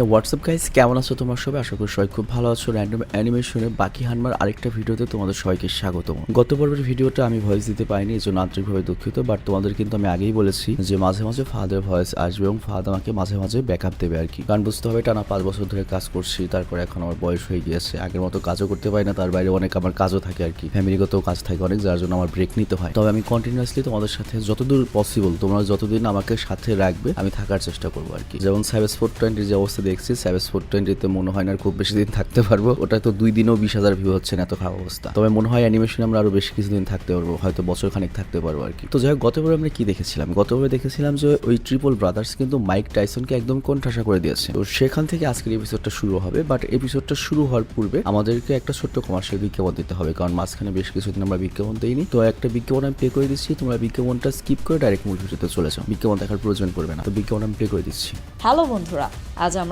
WhatsApp guys কেমন আছো তোমার সবাই? আশা করি সবাই খুব ভালো আছো। র্যান্ডম অ্যানিমেশনে বাকি হানমার আরেকটা ভিডিওতে তোমাদের সবাইকে স্বাগত গত পর্বের ভিডিওটা আমি ভয়েস দিতে পারিনি এই জন্য আন্তরিকভাবে দুঃখিত বাট তোমাদের কিন্তু আমি আগেই বলেছি যে মাঝে মাঝে ফাদের ভয়েস আসবে এবং ফাদ আমাকে মাঝে মাঝে ব্যাকআপ দেবে আর কি। কারণ বুঝতে হবে, টানা পাঁচ বছর ধরে কাজ করছি, তারপরে এখন আমার বয়স হয়ে গিয়েছে। আগের মতো কাজও করতে পারি না, তার বাইরে অনেক আমার কাজও থাকে আর কি। ফ্যামিলিগত কাজ থাকে অনেক, যার জন্য আমার ব্রেক নিতে হয়। তবে আমি কন্টিনিউয়াসলি তোমাদের সাথে যতদূর পসিবল তোমরা যতদিন আমাকে সাথে রাখবে, আমি থাকার চেষ্টা করব আর কি। যেমন সাইবার স্পোর্ট টোয়েন্টির যে অবস্থা দেখছি সাইবার স্পোর্ট টোয়েন্টিতে মনে হয় না খুব বেশি দিন থাকতে পারব। ওটা তো দুই দিনও বিশ হাজার ভিউ হচ্ছে না, এত খারাপ অবস্থা। তবে মনে হয় অ্যানিমেশন আমরা আরও বেশ কিছুদিন থাকতে পারব, হয়তো বছর খানিক থাকতে পারব আর কি। তো যাই হোক, গতবার আমরা কি দেখেছিলাম? গতবার দেখেছিলাম যে ওই ট্রিপল ব্রাদার্স কিন্তু মাইক টাইসনকে একদম কোণঠাসা করে দিয়েছে। তো সেখান থেকে আজকের এপিসোডটা শুরু হবে বাট এপিসোডটা শুরু হওয়ার পূর্বে আমাদেরকে একটা ছোট্ট কমার্শিয়াল বিজ্ঞাপন দিতে হবে, কারণ মাঝখানে বেশ কিছুদিন আমরা বিজ্ঞাপন দিইনি। তো একটা বিজ্ঞাপন আমি প্লে করে দিচ্ছি, তোমরা বিজ্ঞাপনটা স্কিপ করে ডাইরেক্ট মূল ভিডিওতে চলে বিজ্ঞাপন দেখার প্রয়োজন পড়বে না, তো বিজ্ঞাপন আমি প্লে করে দিচ্ছি। হ্যালো বন্ধুরা, আজ আমরা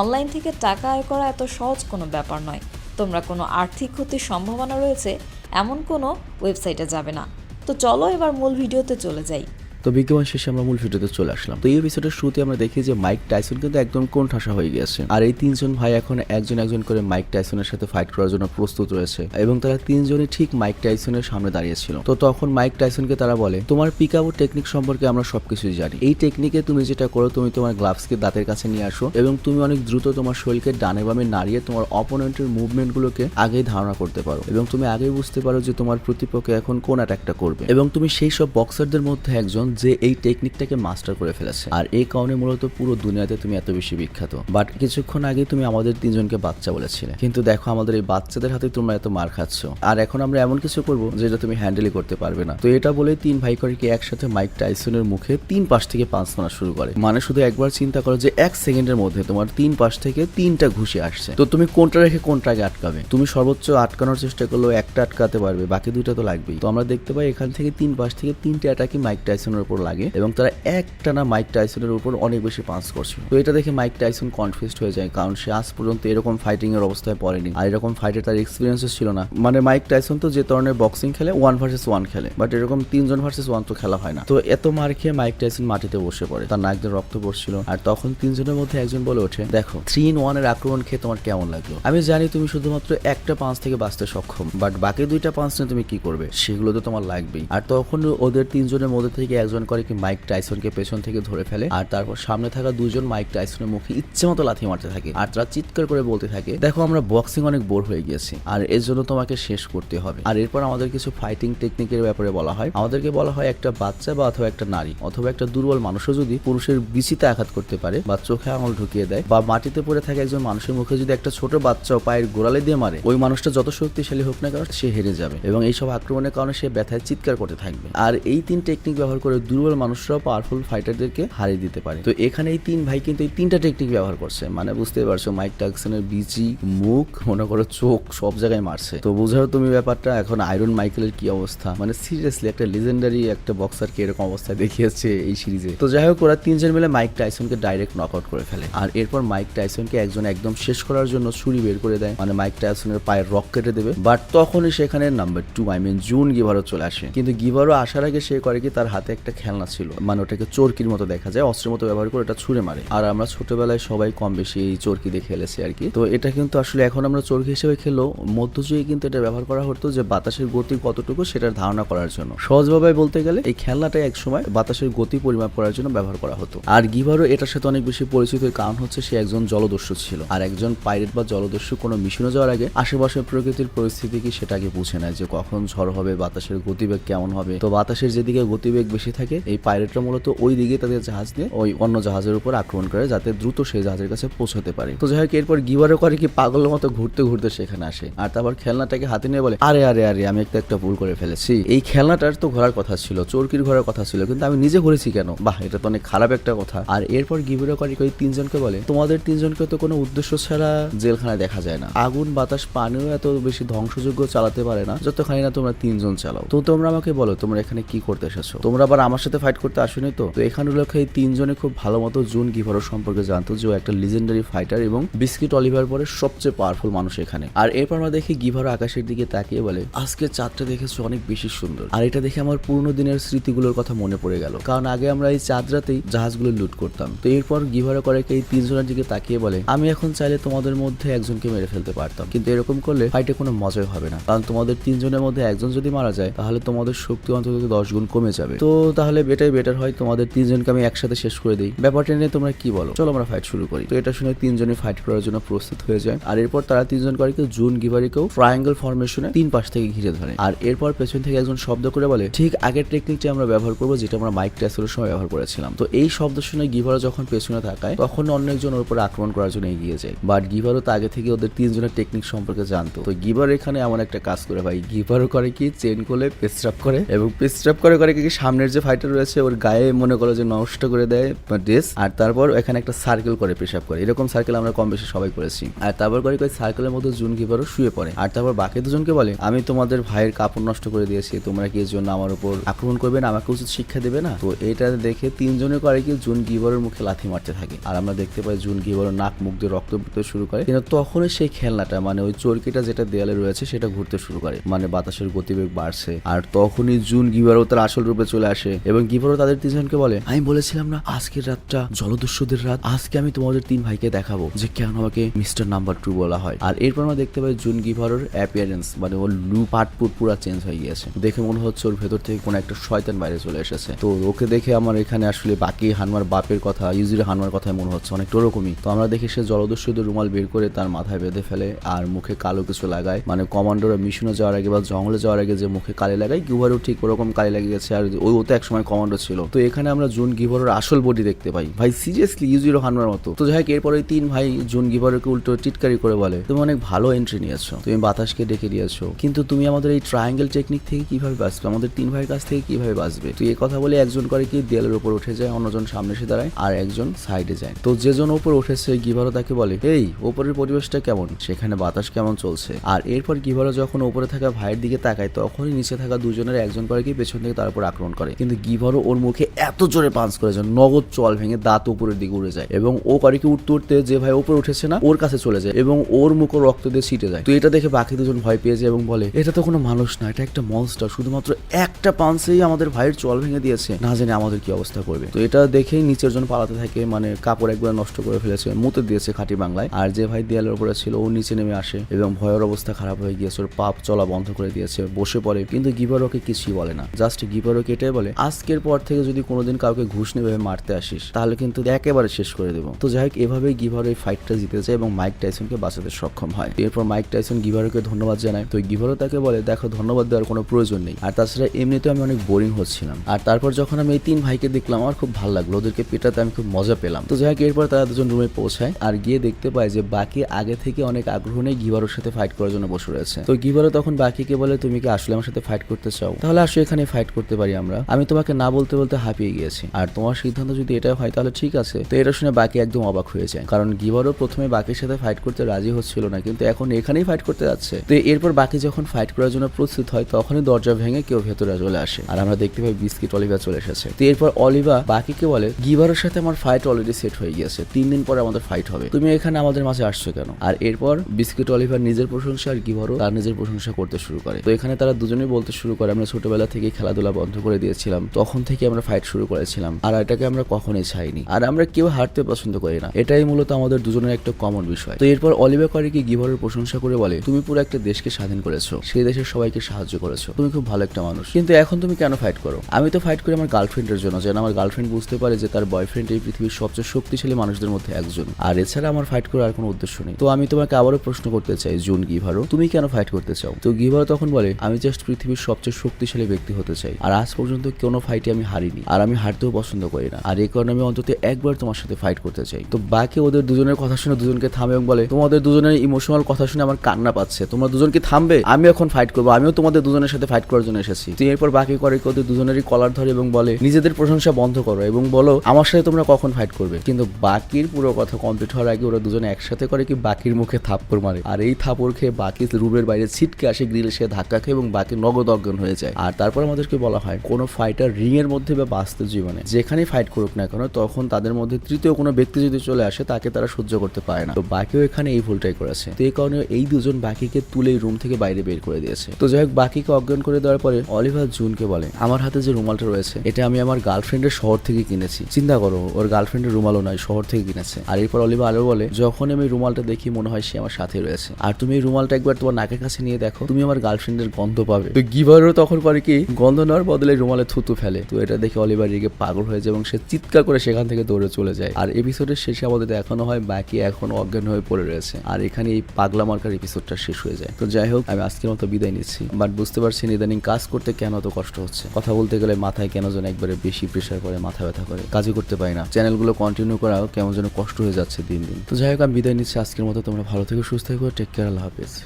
অনলাইন থেকে টাকা আয় করা এত সহজ কোনো ব্যাপার নয়। তোমরা কোনো আর্থিক ক্ষতির সম্ভাবনা রয়েছে, এমন কোনো ওয়েবসাইটে যাবে না। তো চলো এবার মূল ভিডিওতে চলে যাই। তো বিজ্ঞাপন শেষে আমরা মূল ভিডিওতে চলে আসলাম। তো এই এপিসোডের শুরুতে আমরা দেখি যে মাইক টাইসন কিন্তু একদম কোন ঠাসা হয়ে গেছে আর এই তিনজন ভাই এখন একজন একজন করে মাইক টাইসনের সাথে ফাইট করার জন্য প্রস্তুত রয়েছে। এবং তারা তিনজনই ঠিক মাইক টাইসনের সামনে দাঁড়িয়েছিল তো তখন মাইক টাইসনকে তারা বলে, তোমার পিক আপ টেকনিক সম্পর্কে আমরা সবকিছুই জানি। এই টেকনিকে তুমি যেটা করো, তুমি তোমার গ্লাভসকে দাঁতের কাছে নিয়ে আসো এবং তুমি অনেক দ্রুত তোমার শরীরকে ডানে বামে নাড়িয়ে তোমার অপোনেন্টের মুভমেন্টগুলোকে আগেই ধারণা করতে পারো। এবং তুমি আগেই বুঝতে পারো যে তোমার প্রতিপক্ষ এখন কোন অ্যাটাকটা করবে। এবং তুমি সেই সব বক্সারদের মধ্যে একজন যে এই টেকনিকটাকে মাস্টার করে ফেলেছে। আর এই কারণে মূলত পুরো দুনিয়াতে তুমি এত বেশি বিখ্যাত। বাট কিছুক্ষণ আগে তুমি আমাদের তিনজনকে বাচ্চা বলেছিলে। কিন্তু দেখো, আমাদের এই বাচ্চাদের হাতে তোমরা এত মার খাচ্ছ। আর এখন আমরা এমন কিছু করব যেটা তুমি হ্যান্ডেলই করতে পারবে না। তো এটা বলে তিন ভাই করে কি একসাথে মাইক টাইসনের মুখে তিন পাশ থেকে পাঁচ মারা শুরু করে। মানে শুধু একবার চিন্তা করো যে এক সেকেন্ডের মধ্যে তোমার তিন পাশ থেকে তিনটা ঘুষে আসছে। তো তুমি কোনটা রেখে কোনটা আগে আটকাবে? তুমি সর্বোচ্চ আটকানোর চেষ্টা করলেও একটা আটকাতে পারবে, বাকি দুইটা তো লাগবেই। তো আমরা দেখতে পাই এখান থেকে তিন পাশ থেকে তিনটে অ্যাটাকই মাইক টাইসনের উপর লাগে এবং তারা একটানা মাইক টাইসনের উপর অনেক বেশি পাঁচ করছিল তো এটা দেখে মাইক টাইসন কনফিউজড হয়ে যায়, কারণ সে আজ পর্যন্ত এরকম ফাইটিং এর অবস্থায় পড়েনি আর এরকম ফাইটে তার এক্সপিরিয়েন্সেস ছিল না। মানে মাইক টাইসন তো যে ধরনের বক্সিং খেলে ওয়ান ভার্সেস ওয়ান খেলে বাট এরকম তিনজন ভার্সেস ওয়ান তো খেলা হয় না। তো এত মার খেয়ে মাইক টাইসন মাটিতে বসে পড়ে, তার নাক দিয়ে রক্ত পড়ছিল আর তখন তিনজনের মধ্যে একজন বলে ওঠে, দেখো থ্রি ইন ওয়ানের আক্রমণ খেয়ে তোমার কেমন লাগল? আমি জানি তুমি শুধুমাত্র একটা পাঁচ থেকে বাঁচতে সক্ষম বাট বাকি দুইটা পাঁচ নিয়ে তুমি কি করবে? সেগুলো তো তোমার লাগবেই। আর তখন ওদের তিনজনের মধ্যে থেকে একজন করে কি মাইক টাইসনকে পেছন থেকে ধরে ফেলে, আর তারপর সামনে থাকা দুজন মাইক টাইসনের মুখে ইচ্ছে মতো লাথি মারতে থাকে, আর তারা চিৎকার করে বলতে থাকে, দেখো, আমরা বক্সিং অনেক বোর হয়ে গিয়েছি, আর এর জন্য তোমাকে শেষ করতে হবে। আর এরপর আমাদের কিছু ফাইটিং টেকনিকের ব্যাপারে বলা হয়। আমাদেরকে বলা হয় একটা বাচ্চা বা অথবা একটা নারী, অথবা একটা দুর্বল মানুষও যদি পুরুষের বিচিতে আঘাত করতে পারে বা চোখে আঙুল ঢুকিয়ে দেয় বা মাটিতে পড়ে থাকে একজন মানুষের মুখে যদি একটা ছোট বাচ্চা পায়ের গোড়ালে দিয়ে মারে, ওই মানুষটা যত শক্তিশালী হোক না কেন সে হেরে যাবে এবং এইসব আক্রমণের কারণে সে ব্যথায় চিৎকার করতে থাকবে। আর এই তিন টেকনিক ব্যবহার করে দুর্বল মানুষরাও পাওয়ারফুল ফাইটারদেরকে হারিয়ে দিতে পারে। তো এখানে এই তিন ভাই কিন্তু এই তিনটা টেকনিক ব্যবহার করছে। মানে বুঝতে পারছ মাইক টাকসনের বিচি, মুখ, মনে করো চোখ, সব জায়গায় মারছে। তো বুঝাও তুমি ব্যাপারটা, এখন আয়রন মাইকেলের কি অবস্থা? মানে সিরিয়াসলি একটা লিজেন্ডারি একটা বক্সারকে এরকম অবস্থায় দেখিয়েছে এই সিরিজে। তো যাই হোক, ওরা তিনজন মিলে মাইক টাইসনকে ডাইরেক্ট নক আউট করে ফেলে। আর এরপর মাইক টাইসনকে একজন একদম শেষ করার জন্য ছুরি বের করে দেয়। মানে মাইক টাইসনের পায়ের রক কেটে দেবে। বাট তখনই সেখানে নাম্বার টু আই মিন জুন গিভারও চলে আসে। কিন্তু গিভারও আসার আগে সে করে কি, তার হাতে একটা খেলনা ছিল। মানে ওটাকে চরকির মতো দেখা যায়, অস্ত্রের মতো ব্যবহার করে এটা ছুঁড়ে মারে। আর আমরা ছোটবেলায় সবাই কম বেশি এই চরকি দিয়ে খেলেছি আর কি। তো এটা কিন্তু আসলে এখন আমরা চরকি হিসেবে খেলেও মধ্যযুগে কিন্তু এটা ব্যবহার করা হতো যে বাতাসের গতি কতটুকু সেটার ধারণা করার জন্য। সহজভাবে বলতে গেলে এই খেলনাটা এক সময় বাতাসের গতি পরিমাপ করার জন্য ব্যবহার করা হতো। আর গিভারও এটার সাথে অনেক বেশি পরিচিত কারণ হচ্ছে সে একজন জলদস্যু ছিল। আর একজন পাইরেট বা জলদস্যু কোনো মিশনে যাওয়ার আগে আশেপাশের প্রকৃতির পরিস্থিতি কি সেটা আগে বুঝে নেয় যে কখন ঝড় হবে, বাতাসের গতিবেগ কেমন হবে। তো বাতাসের যেদিকে গতিবেগ বেশি থাকে, এই পাইরেটরা মূলত ওই দিকে তাদের জাহাজ দিয়ে ওই অন্য জাহাজের উপর আক্রমণ করে যাতে দ্রুত সেই জাহাজের কাছে পৌঁছতে পারে। তো যাই হোক, এরপর গিভারও করে কি পাগলের মতো ঘুরতে ঘুরতে সেখানে আসে। আর তারপর খেলনাটাকে হাতে নিয়ে বলে, আরে আরে আরে, আমি একটা একটা ভুল করে ফেলেছি। এই খেলনাটার তো ঘোরার কথা ছিল, চোরকির ঘোরার কথা ছিল, কিন্তু আমি নিজে ঘুরেছি কেন? বাহ, এটা তো অনেক খারাপ একটা কথা। আর এরপর গিভারও করে ওই তিনজনকে বলে, তোমাদের তিনজনকে তো কোনো উদ্দেশ্য ছাড়া জেলখানায় দেখা যায় না। আগুন, বাতাস, পানিও এত বেশি ধ্বংসযোগ্য চালাতে পারে না, যতখানি না তোমরা তিনজন চালাও। তো তোমরা আমাকে বলো, তোমরা এখানে কি করতে এসেছ? তোমরা আবার আমার সাথে ফাইট করতে আসোনি তো। তো এখানে লোকে এই তিনজনে খুব ভালো মতো জুন গিভারো সম্পর্কে জানতো যে ও একটা লিজেন্ডারি ফাইটার এবং বিস্কিট অলিভার পরে সবচেয়ে পাওয়ারফুল মানুষ এখানে। আর এরপর আমরা দেখি গিভারো আকাশের দিকে তাকিয়ে বলে, আজকে চাঁদটা দেখেছ অনেক বেশি সুন্দর। আর এটা দেখে আমার পুরনো দিনের স্মৃতিগুলোর কথা মনে পড়ে গেল। কারণ আগে আমরা এই চাঁদ রাতেই জাহাজগুলো লুট করতাম। তো এরপর গিভারো করে এই তিনজনের দিকে তাকিয়ে বলে, আমি এখন চাইলে তোমাদের মধ্যে একজনকে মেরে ফেলতে পারতাম। কিন্তু এরকম করলে ফাইটে কোনো মজাই হবে না। কারণ তোমাদের তিনজনের মধ্যে একজন যদি মারা যায়, তাহলে তোমাদের শক্তি অন্তত দশ গুণ কমে যাবে। তো তাহলে এটাই বেটার হয়, তোমাদের তিনজনকে আমি একসাথে শেষ করে দিই। ব্যাপারটা নিয়ে তোমরা কি বলো? চলো আমরা ফাইট শুরু করি। তো এটা শুনে তিনজনই ফাইট করার জন্য প্রস্তুত হয়ে যায়। আর এরপর তারা তিনজন করে কেউ জুন গিভারিকেও ট্রায়াঙ্গেল ফরমেশনে তিন পাশ থেকে ঘিরে ধরে। আর এরপর পেছন থেকে একজন শব্দ করে বলে, ঠিক আগের টেকনিকটি আমরা ব্যবহার করব, যেটা আমরা মাইক ট্যাসেলের সময় ব্যবহার করেছিলাম। তো এই শব্দ শুনে গিভারও যখন পেছনে থাকায় তখন অন্য একজন ওর উপর আক্রমণ করার জন্য এগিয়ে যায়। বাট গিভারও তো আগে থেকে ওদের তিনজনের টেকনিক সম্পর্কে জানতো। তো গিভার এখানে এমন একটা কাজ করে, ভাই, গিভারও করে কি? চেন কোলে পেস্ট্রাপ করে? এবং পেস্ট্রাপ করে করে কি সামনের যে ফাইটার রয়েছে, ওর গায়ে মনে করো যে নষ্ট করে দেয় ড্রেস আর তারপর এখানে একটা সার্কেল করে পেশাব করে। এরকম সার্কেল আমরা কম বেশি সবাই করেছি। আর তারপর করে ওই সার্কেলের মধ্যে জুন গিভারও শুয়ে পড়ে। আর তারপর বাকি দুজনকে বলে, আমি তোমাদের ভাইয়ের কাপড় নষ্ট করে দিয়েছি, তোমরা কি এর জন্য আমার উপর আক্রমণ করবে না? আমাকে উচিত শিক্ষা দেবে না? তো এটা দেখে তিনজনে করে কি জুন গিভারের মুখে লাথি মারতে থাকে। আর আমরা দেখতে পাই জুন গিভারের নাক, মুখ দিয়ে রক্ত পড়তে শুরু করে। কিন্তু তখনই সেই খেলনাটা মানে ওই চরকিটা যেটা দেয়ালে রয়েছে, সেটা ঘুরতে শুরু করে। মানে বাতাসের গতিবেগ বাড়ছে। আর তখনই জুন গিভারও তার আসল রূপে চলে আসে। এবং গিভারও তাদের তিনজনকে বলে, আমি বলেছিলাম না, আজকের রাতটা জলদস্যুদের রাত। আজকে আমি তোমাদের তিন ভাইকে দেখাবো, যে কেন আমাকে মিস্টার নাম্বার টু বলা হয়। আর এরপর আমরা দেখতে পাই জুন গিভারের অ্যাপিয়ারেন্স মানে ওর লু পাটপুট পুরো চেঞ্জ হয়ে গিয়েছে। দেখে মনে হচ্ছে ওর ভেতর থেকে কোনো একটা শয়তান বাইরে চলে এসেছে। তো ওকে দেখে আমার এখানে আসলে বাকি হানমার বাপের কথা, ইউজির হানমার কথাই মনে হচ্ছে অনেকটা ওরকমই। তো আমরা দেখি সে জলদস্যুদের রুমাল বের করে তার মাথায় বেঁধে ফেলে আর মুখে কালো কিছু লাগায়। মানে কমান্ডোরা মিশনে যাওয়ার আগে বা জঙ্গলে যাওয়ার আগে যে মুখে কালি লাগায় গিভারও ঠিক ওরকম কালি গেছে। আর ওই ও তো একসময় কমান্ডো ছিল। তো এখানে আমরা জুন গিভারের আসল বডি দেখতে পাই। ভাই সিরিয়াসলি ইউজিরো হানমার মতো। তো যাই হোক, এরপর তিন ভাই জুন গিভারকে উল্টো টিটকারি করে বলে, তুমি অনেক ভালো এন্ট্রি নিয়েছো। তুমি বাতাসকে ডেকে দিয়েছ। কিন্তু তুমি আমাদের এই ট্রায়াঙ্গেল টেকনিক থেকে কীভাবে বাঁচবে? আমাদের তিন ভাইয়ের কাছ থেকে কীভাবে বাঁচবে? তো এই কথা বলে একজন করে কি দেয়ালের উপর উঠে যায়, অন্যজন সামনে এসে দাঁড়ায়, আর একজন সাইডে যায়। তো যেজন উপর উঠেছে গিভারও তাকে বলে, এই, উপরের পরিবেশটা কেমন? সেখানে বাতাস কেমন চলছে? আর এরপর গিভারও যখন উপরে থাকা ভাইয়ের দিকে তাকায়, তখনই নিচে থাকা দুজনের একজন করে কি পেছন থেকে তার উপর আক্রমণ করে। কিন্তু গিভারও ওর মুখে এত জোরে পাঞ্চ করে যায় নগদ চল ভেঙে দাঁত উপরের দিকে উড়ে যায় এবং ও করে কি উঠতে উঠতে যে ভাই উপরে উঠেছে না, ওর কাছে চলে যায় এবং ওর মুখও রক্ত দিয়ে ছিটে যায়। তো এটা দেখে বাকি দুজন ভয় পেয়ে যায় এবং বলে, এটা তো কোনো মানুষ না, এটা একটা মনস্টার শুধুমাত্র একটা পাঞ্চেই আমাদের ভাইয়ের চল ভেঙে দিয়েছে। না জানি আমাদের কি অবস্থা করবে? তো এটা দেখেই নিচের জন পালাতে থাকে মানে কাপড় একবার নষ্ট করে ফেলেছে, মুতে দিয়েছে খাঁটি বাংলায়। আর যে ভাই দেয়ালের উপরে ছিল, ও নিচে নেমে আসে এবং ভয়ের অবস্থা খারাপ হয়ে গিয়েছে, ওর পাপ চলা বন্ধ করে দিয়েছে, বসে পড়ে। কিন্তু গিভার ওকে কিছুই বলে না জাস্ট গিভার ওকে এটাই বলে আজকের পর থেকে যদি কোনোদিন কাউকে ঘুষ নেবে মারতে আসিস, তাহলে কিন্তু একেবারে শেষ করে দেবো। তো যাই হোক, এভাবেই গিভার এই ফাইটটা জিতে যায় এবং মাইক টাইসনকে বাঁচাতে সক্ষম হয়। এরপর মাইক টাইসন গিভারকে ধন্যবাদ জানায়। তো গিভারও তাকে বলে, দেখো, ধন্যবাদ দেওয়ার কোনো প্রয়োজন নেই। আর তাছাড়া এমনিতে আমি অনেক বোরিং হচ্ছিলাম। আর তারপর যখন আমি এই তিন ভাইকে দেখলাম, আমার খুব ভালো লাগল। ওদেরকে পেটাতে আমি খুব মজা পেলাম। তো যাই হোক, এরপর তারা দুজন রুমে পৌঁছায় আর গিয়ে দেখতে পায় যে বাকি আগে থেকে অনেক আগ্রহ নেই গিভারোর সাথে ফাইট করার জন্য বসে রয়েছে। তো গিভারও তখন বাকিকে বলে, তুমি কি আসলে আমার সাথে ফাইট করতে চাও? তাহলে আসো এখানে ফাইট করতে পারি আমরা। আমি তোমাকে না বলতে বলতে হাঁপিয়ে গিয়েছি। আর তোমার সিদ্ধান্ত যদি এটা হয়, তাহলে ঠিক আছে। তো এটা শুনে বাকি একদম অবাক হয়ে যায়। কারণ গিভারও প্রথমে বাকির সাথে ফাইট করতে রাজি হচ্ছিল না, কিন্তু এখন এখানেই ফাইট করতে যাচ্ছে। তো এরপর বাকি যখন ফাইট করার জন্য প্রস্তুত হয়, তখনই দরজা ভেঙে কেউ ভেতরে চলে আসে। আর আমরা দেখতে পাই বিস্কিট অলিভা চলে এসেছে। তো এরপর অলিভা বাকিকে বলে গিভারের সাথে আমার ফাইট অলরেডি সেট হয়ে গিয়েছে। তিন দিন পরে আমাদের ফাইট হবে। তুমি এখানে আমাদের মাঝে আসছো কেন? আর এরপর বিস্কিট অলিভার নিজের প্রশংসা আর গিভারও তার নিজের প্রশংসা করতে শুরু করে। তো এখানে তারা দুজনেই বলতে শুরু করে, আমরা ছোটবেলা থেকেই খেলাধুলা বন্ধ করে দিয়েছিলাম। ছিলাম তখন থেকে আমরা ফাইট শুরু করেছিলাম, আর এটাকে আমরা কখনোই চাইনি আর আমরা কেউ হারতে পছন্দ করি না। এটাই মূলত আমাদের দুজনের একটা কমন বিষয়। তো এরপর অলিভা করিকে গিভারের প্রশংসা করে বলে, তুমি পুরো একটা দেশকে স্বাধীন করেছ। সেই দেশের সবাইকে সাহায্য করেছ। তুমি খুব ভালো একটা মানুষ। কিন্তু এখন তুমি কেন ফাইট করো? আমি তো ফাইট করি আমার গার্লফ্রেন্ডের জন্য। যেন আমার গার্লফ্রেন্ড বুঝতে পারে যে তার বয়ফ্রেন্ড এই পৃথিবীর সবচেয়ে শক্তিশালী মানুষদের মধ্যে একজন। আর এছাড়া আমার ফাইট করার কোনো উদ্দেশ্য নেই। তো আমি তোমাকে আবারও প্রশ্ন করতে চাই, জুন গিভারো, তুমি কেন ফাইট করতে চাও? তো গিভারো তখন বলে, আমি জাস্ট পৃথিবীর সবচেয়ে শক্তিশালী ব্যক্তি হতে চাই। আর আজ পর্যন্ত কোনো ফাইটে আমি হারিনি। আর আমি হারতেও পছন্দ করি না। আর এই কারণে আমি অন্তত একবার তোমার সাথে ফাইট করতে চাই। তো বাকি ওদের দুজনের কথা শুনে দুজনকে থামে এবং বলে, তোমাদের দুজনের ইমোশনাল কথা শুনে আমার কান্না পাচ্ছে। তোমরা দুজনকে থামবে? আমি এখন ফাইট করব। আমিও তোমাদের দুজনের সাথে ফাইট করার জন্য এসেছি। তো এরপর বাকি করে ওদের দুজনেরই কলার ধরে এবং বলে, নিজেদের প্রশংসা বন্ধ করো এবং বলো, আমার সাথে তোমরা কখন ফাইট করবে? কিন্তু বাকির পুরো কথা কমপ্লিট হওয়ার আগে ওরা দুজনে একসাথে করে কি বাকির মুখে থাপ্পড় মারে। আর এই থাপ্পড় খেয়ে বাকি রুমের বাইরে ছিটকে আসে, গ্রিলে সে ধাক্কা খেয়ে এবং বাকি নগদ অজ্ঞান হয়ে যায়। আর তারপর আমাদেরকে বলা হয়, কোনো ফাইটার রিং এর মধ্যে বা বাস্তব জীবনে। যেখানে ফাইট করুক না কেন, তখন তাদের মধ্যে তৃতীয় কোনো ব্যক্তি যদি চলে আসে, তাকে তারা সহ্য করতে পারে না। তো বাকিও এখানে এই ভুলটাই করেছে। তো এই কারণে এই দুজন বাকিকে তুলে রুম থেকে বাইরে বের করে দিয়েছে। তো যাই হোক, বাকিকে অজ্ঞান করে দেওয়ার পরে অলিভার জুনকে বলে, আমার হাতে যে রুমালটা রয়েছে, এটা আমি আমার গার্লফ্রেন্ডের শহর থেকে কিনেছি। চিন্তা করো, ওর গার্লফ্রেন্ডের রুমালও নয়, শহর থেকে কিনেছে। আর এরপর অলিভার আরও বলে, যখন আমি রুমালটা দেখি, মনে হয় সে আমার সাথে রয়েছে। আর তুমি এই রুমালটা একবার তোমার নাকের কাছে নিয়ে দেখো, তুমি আমার গার্লফ্রেন্ডের গন্ধ পাবে। তো গিভারও তখন করে কি, গন্ধ নেওয়ার বদলে রুমালে থুতু ফেলে। তো এটা দেখে অলিভার রেগে পাগল হয়ে যায় এবং সে চিৎকার করে সেখান থেকে দৌড়ে চলে যায়। আর এপিসোডের শেষে আমাদের দেখানো হয়, বাকি এখন অজ্ঞান হয়ে পড়ে রয়েছে। আর এখানে এই পাগলা মার্কার এপিসোডটা শেষ হয়ে যায়। তো যাই হোক, আমি আজকের মতো বিদায় নিচ্ছি। বাট বুঝতে পারছি ইদানিং কাজ করতে কেন এত কষ্ট হচ্ছে। কথা বলতে গেলে মাথায় কেন যেন একবারে বেশি প্রেশার করে, মাথা ব্যথা করে। কাজই করতে পারি না। চ্যানেলগুলো কন্টিনিউ করাও কেমন যেন কষ্ট হয়ে যাচ্ছে দিন দিন। তো যাই হোক, আমি বিদায় নিচ্ছি আজকের মতো। তোমরা ভালো থেকে, সুস্থ থেকো। টেক কেয়ার আল্লাহ হাফেজ।